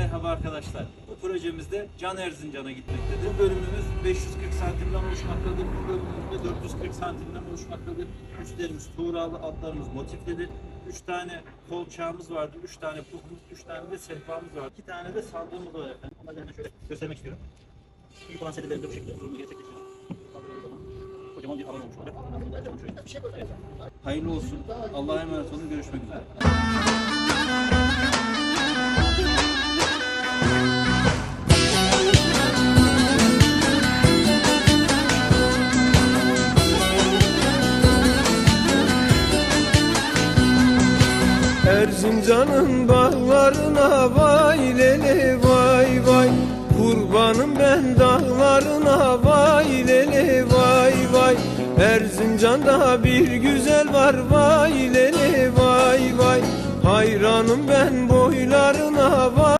Merhaba arkadaşlar. Bu projemizde Can Erzincan'a gitmektedir. Bu bölümümüz 540 santimden oluşmaktadır. Bu bölümümüzde 440 santimden oluşmaktadır. Üstlerimiz tuğralı, altlarımız motiflidir. 3 tane kolçağımız vardır, 3 tane pufumuz, 3 tane de sehpamız var. 2 tane de sandığımız var efendim. Onları hemen şöyle göstermek istiyorum. İlk olan serilerinde bu şekilde. Kaldırıyoruz zaman. Kocaman bir alan olmuş. Evet. Hayırlı olsun. Allah'a emanet olun. Görüşmek üzere. Erzincan'ın bağlarına vay lele vay vay. Kurbanım ben dağlarına vay lele vay vay. Erzincan'da bir güzel var vay lele vay vay. Hayranım ben boylarına vay